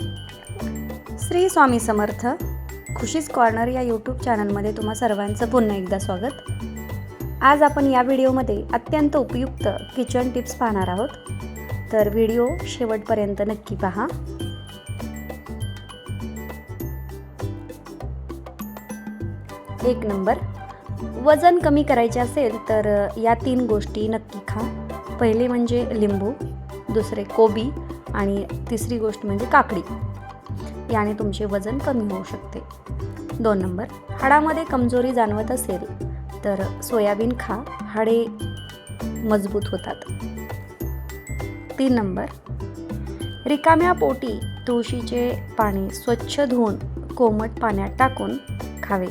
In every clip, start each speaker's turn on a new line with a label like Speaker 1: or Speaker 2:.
Speaker 1: Shri Swami Samarth Khushi's corner या YouTube चॅनलमध्ये तुम्हा सर्वांचं पुन्हा एकदा स्वागत. आज आपण या व्हिडिओमध्ये अत्यंत उपयुक्त किचन टिप्स पाहणार आहोत. तर व्हिडिओ शेवटपर्यंत नक्की पहा. एक नंबर वजन कमी करायचे असेल तर या तीन गोष्टी नक्की खा. पहिले म्हणजे लिंबू दुसरे कोबी आणि तिसरी गोष्ट म्हणजे काकडी. याने तुमचे वजन कमी होऊ शकते. दोन नंबर हाडामध्ये कमजोरी जाणवत असेल तर सोयाबीन खा हाडे मजबूत होतात. तीन नंबर रिकाम्या पोटी तुळशीचे पाणी स्वच्छ धुवून कोमट पाण्यात टाकून खावे.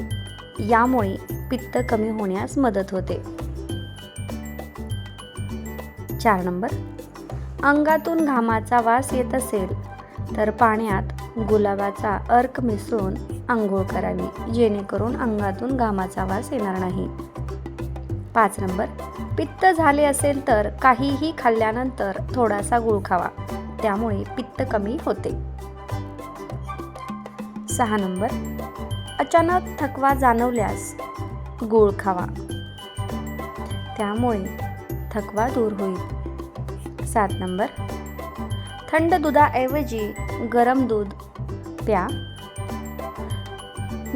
Speaker 1: यामुळे पित्त कमी होण्यास मदत होते. चार नंबर अंगातून घामाचा वास येत असेल तर पाण्यात गुलाबाचा अर्क मिसळून आंघोळ करावी जेणेकरून अंगातून घामाचा वास येणार नाही. पाच नंबर. पित्त झाले असेल तर काहीही खाल्ल्यानंतर थोडासा गुळ खावा त्यामुळे पित्त कमी होते. सहा नंबर. अचानक थकवा जाणवल्यास गूळ खावा. त्यामुळे थकवा दूर होईल. सात नंबर. थंड दुधाऐवजी गरम दूध प्या.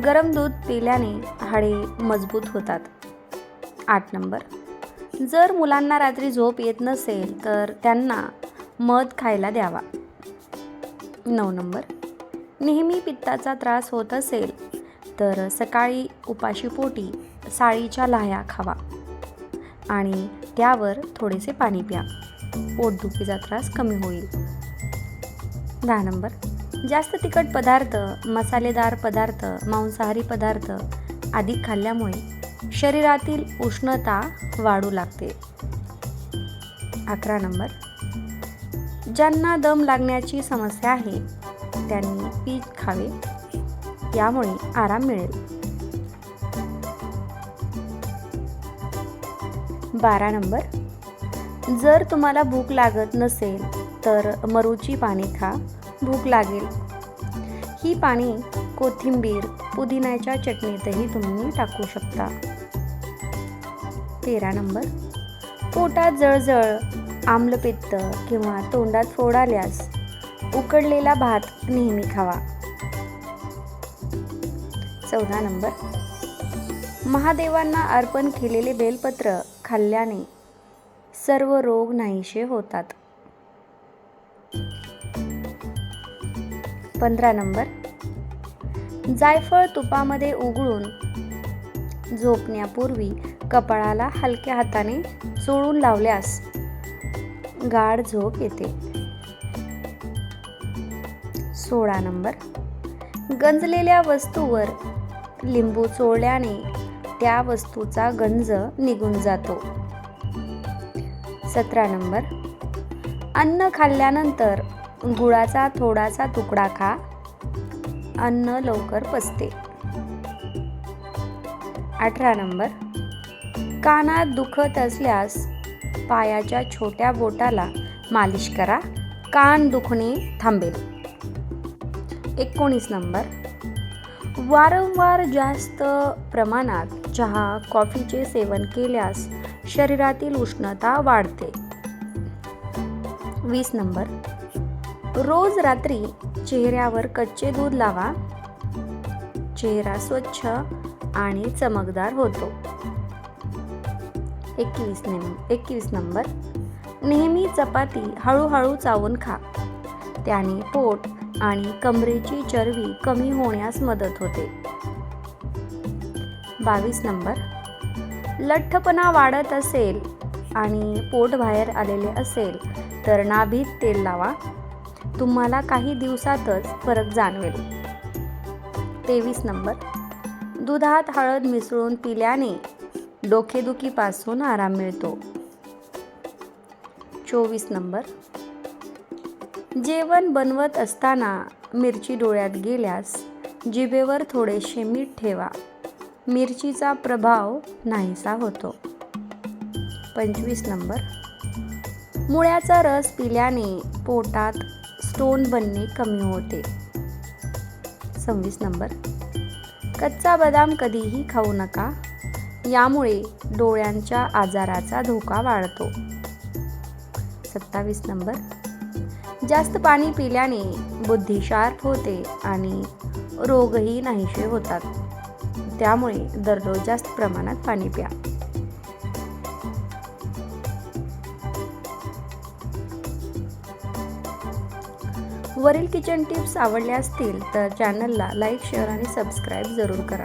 Speaker 1: गरम दूध पिल्याने हाडे मजबूत होतात. आठ नंबर. जर मुलांना रात्री झोप येत नसेल तर त्यांना मध खायला द्यावा. नऊ नंबर. नेहमी पित्ताचा त्रास होत असेल तर सकाळी उपाशीपोटी साळीच्या लाह्या खावा आणि त्यावर थोडेसे पाणी प्या. पोटदुखीचा त्रास कमी होईल. दहा नंबर. जास्त तिखट पदार्थ मसालेदार पदार्थ मांसाहारी पदार्थ आदी खाल्ल्यामुळे शरीरातील उष्णता वाढू लागते. अकरा नंबर. ज्यांना दम लागण्याची समस्या आहे त्यांनी पीठ खावे. यामुळे आराम मिळेल. बारा नंबर. जर तुम्हाला भूक लागत नसेल तर मरूची पाने खा भूक लागेल. ही पाणी कोथिंबीर पुदिन्याच्या चटणीतही तुम्ही टाकू शकता. तेरा नंबर. पोटात जळजळ आम्लपित्त किंवा तोंडात फोड आल्यास उकडलेला भात नेहमी खावा. चौदा नंबर. महादेवांना अर्पण केलेले बेलपत्र खाल्ल्याने सर्व रोग नाहीसे होतात. पंधरा नंबर. जायफळ तुपामध्ये उघडून झोपण्यापूर्वी कपाळाला हलक्या हाताने चोळून लावल्यास गाढ झोप येते. सोळा नंबर. गंजलेल्या वस्तूवर लिंबू चोळल्याने त्या वस्तूचा गंज निघून जातो. सतरा नंबर. अन्न खाल्ल्यानंतर गुळाचा थोडासा तुकडा खा. अन्न लवकर पचते. अठरा नंबर. कानात दुखत असल्यास पायाच्या छोट्या बोटाला मालिश करा. कान दुखणे थांबेल. एकोणीस नंबर. वारंवार जास्त प्रमाणात चहा कॉफीचे सेवन केल्यास शरीरातील उष्णता वाढते. वीस नंबर. रोज रात्री चेहऱ्यावर कच्चे दूध लावा. चेहरा स्वच्छ आणि चमकदार होतो. एकवीस नेम एकवीस नंबर. नेहमी चपाती हळूहळू चावून खा. त्याने पोट आणि कमरेची चरबी कमी होण्यास मदत होते. बावीस नंबर. लठ्ठपणा वाढत असेल आणि पोट बाहेर आलेले असेल तर नाभीत तेल लावा. तुम्हाला काही दिवसातच फरक जाणवेल. तेवीस नंबर. दुधात हळद मिसळून पिल्याने डोकेदुखीपासून आराम मिळतो. चोवीस नंबर. जेवण बनवत असताना मिरची डोळ्यात गेल्यास जिभेवर थोडेसे मीठ ठेवा. मिरचीचा प्रभाव नाहीसा होतो. पंचवीस नंबर. मुळ्याचा रस पिल्याने पोटात स्टोन बनणे कमी होते. सव्वीस नंबर. कच्चा बदाम कधीही खाऊ नका यामुळे डोळ्यांच्या आजाराचा धोका वाढतो. सत्तावीस नंबर. जास्त पाणी पिल्याने बुद्धी शार्प होते आणि रोगही नाहीसे होतात. त्यामुळे दररोज जास्त प्रमाणात पाणी प्या. वरील किचन टिप्स आवडल्या असतील तर चॅनलला लाईक शेअर आणि सबस्क्राईब जरूर करा.